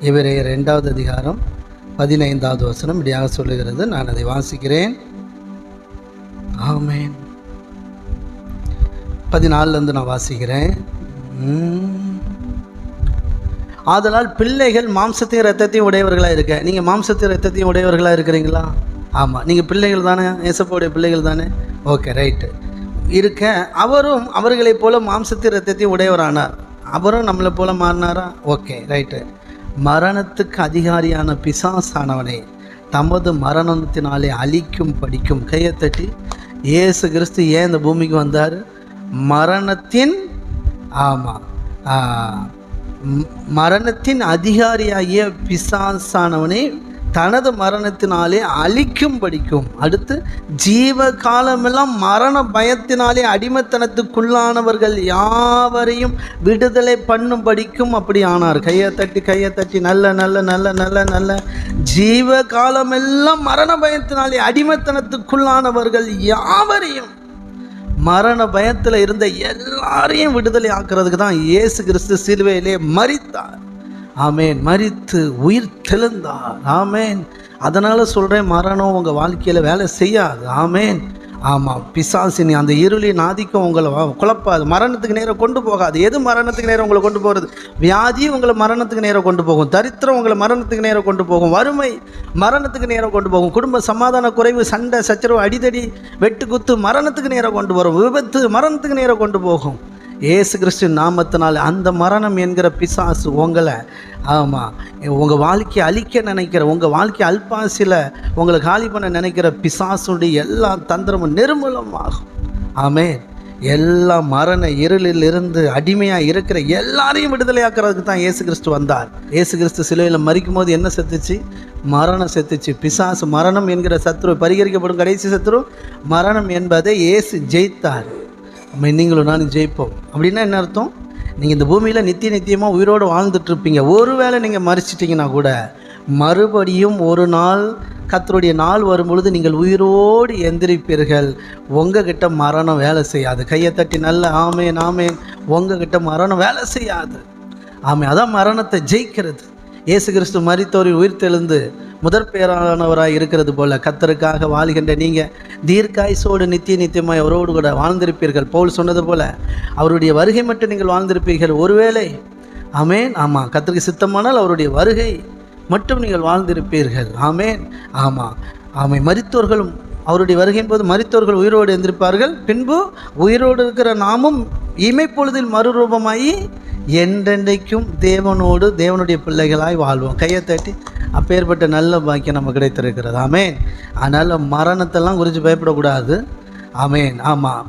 இவரே ரெண்டாவது அதிகாரம் பதினைந்தாவது வசனம் இப்படியாக சொல்லுகிறது. நான் அதை வாசிக்கிறேன். ஆமேன். பதினாலிருந்து நான் வாசிக்கிறேன். ஆதலால் பிள்ளைகள் மாம்சத்தையும் ரத்தத்தையும் உடையவர்களாக இருக்க. நீங்கள் மாம்சத்தையும் ரத்தத்தையும் உடையவர்களாக இருக்கிறீங்களா? ஆமாம் நீங்கள் பிள்ளைகள் தானே? ஏசப்போடைய பிள்ளைகள் தானே? Okay right. இருக்க. அவரும் அவர்களைப் போல மாம்சத்தையும் ரத்தத்தையும் உடையவரானார். அவரும் நம்மளை போல மாறினாரா? ஓகே ரைட்டு மரணத்துக்கு அதிகாரியான பிசாசானவனை தமது மரணத்தினாலே அழிக்கும் படிக்கும் கையை தட்டி இயேசு கிறிஸ்து ஏன் இந்த பூமிக்கு வந்தார்? மரணத்தின் ஆமாம் மரணத்தின் அதிகாரியாகிய பிசாசானவனை தனது மரணத்தினாலே அழிக்கும் படிக்கும். அடுத்து ஜீவ காலமெல்லாம் மரண பயத்தினாலே அடிமைத்தனத்துக்குள்ளானவர்கள் யாவரையும் விடுதலை பண்ணும் படிக்கும் அப்படி ஆனார். கையை தட்டி கையை தட்டி நல்ல நல்ல நல்ல நல்ல நல்ல. ஜீவ காலமெல்லாம் மரண பயத்தினாலே அடிமைத்தனத்துக்குள்ளானவர்கள் யாவரையும் மரண பயத்தில் இருந்த எல்லாரையும் விடுதலை ஆக்குறதுக்கு தான் இயேசு கிறிஸ்து சிலுவையிலே மறித்தார் ஆமேன். மறித்து உயிர் தெழுந்தார். ஆமேன். அதனால் சொல்கிறேன் மரணம் உங்கள் வாழ்க்கையில் வேலை செய்யாது. ஆமேன். ஆமாம். பிசாசினி அந்த இருளின் ஆதிக்கம் உங்களை குழப்பாது. மரணத்துக்கு நேரம் கொண்டு போகாது. எது மரணத்துக்கு நேரம் உங்களை கொண்டு போகிறது வியாதி உங்களை மரணத்துக்கு நேரம் கொண்டு போகும். தரித்திரம் உங்களை மரணத்துக்கு நேரம் கொண்டு போகும். வறுமை மரணத்துக்கு நேரம் கொண்டு போகும். குடும்ப சமாதான குறைவு சண்டை சச்சரவு அடிதடி வெட்டு குத்து மரணத்துக்கு நேரம் கொண்டு வரும். விபத்து மரணத்துக்கு நேரம் கொண்டு போகும். ஏசு கிறிஸ்து நாமத்தினால் அந்த மரணம் என்கிற பிசாசு உங்களை ஆமாம் உங்கள் வாழ்க்கையை அழிக்க நினைக்கிற உங்கள் வாழ்க்கை அல்பாசியில் உங்களை காலி பண்ண நினைக்கிற பிசாசுடைய எல்லா தந்திரமும் நிர்மூலமாகும். ஆமே எல்லா மரண இருளில் இருந்து அடிமையாக இருக்கிற எல்லாரையும் விடுதலையாக்குறதுக்கு தான் இயேசு கிறிஸ்து வந்தார். இயேசு கிறிஸ்து சிலையில் மறிக்கும் போது என்ன செத்துச்சு? மரணம் செத்துச்சு. பிசாசு மரணம் என்கிற சத்ரு பரிகரிக்கப்படும் கடைசி சத்ரு மரணம் என்பதை இயேசு ஜெயித்தார். நீங்களும் நானும் ஜெயிப்போம். அப்படின்னா என்ன அர்த்தம்? நீங்கள் இந்த பூமியில் நித்திய நித்தியமாக உயிரோடு வாழ்ந்துட்டுருப்பீங்க. ஒரு ஒருவேளை நீங்கள் மறிச்சிட்டிங்கன்னா கூட மறுபடியும் ஒரு நாள் கத்தருடைய நாள் வரும்பொழுது நீங்கள் உயிரோடு எந்திரிப்பீர்கள். உங்ககிட்ட மரணம் வேலை செய்யாது. கையை தட்டி நல்ல ஆமேன் ஆமேன். உங்ககிட்ட மரணம் வேலை செய்யாது. ஆமே அதான் மரணத்தை ஜெயிக்கிறது. இயேசு கிறிஸ்து மரித்தோரில் உயிர்த்தெழுந்து முதற் பேரானவராக இருக்கிறது போல் கத்தருக்காக வாழ்கின்ற நீங்கள் தீர்க்காயுசோடு நித்திய நித்தியமாய் அவரோடு கூட வாழ்ந்திருப்பீர்கள். போல் சொன்னது போல அவருடைய வருகை மட்டும் நீங்கள் வாழ்ந்திருப்பீர்கள். ஒருவேளை ஆமேன் ஆமாம் கத்திரிக்கு சித்தமானால் அவருடைய வருகை மட்டும் நீங்கள் வாழ்ந்திருப்பீர்கள். ஆமேன் ஆமாம் ஆமை மரித்தோர்களும் அவருடைய வருகையின் போது மறித்தோர்கள் உயிரோடு இருந்திருப்பார்கள் பின்பு உயிரோடு இருக்கிற நாமும் இமைப்பொழுதில் மறுரூபமாகி என்றென்றைக்கும் தேவனோடு தேவனுடைய பிள்ளைகளாய் வாழ்வோம். கையை தட்டி அப்பேற்பட்ட நல்ல பாக்கியம் நம்ம கிடைத்திருக்கிறது. ஆமேன். அதனால் மரணத்தெல்லாம் குறித்து பயப்படக்கூடாது. ஆமேன். ஆமாம்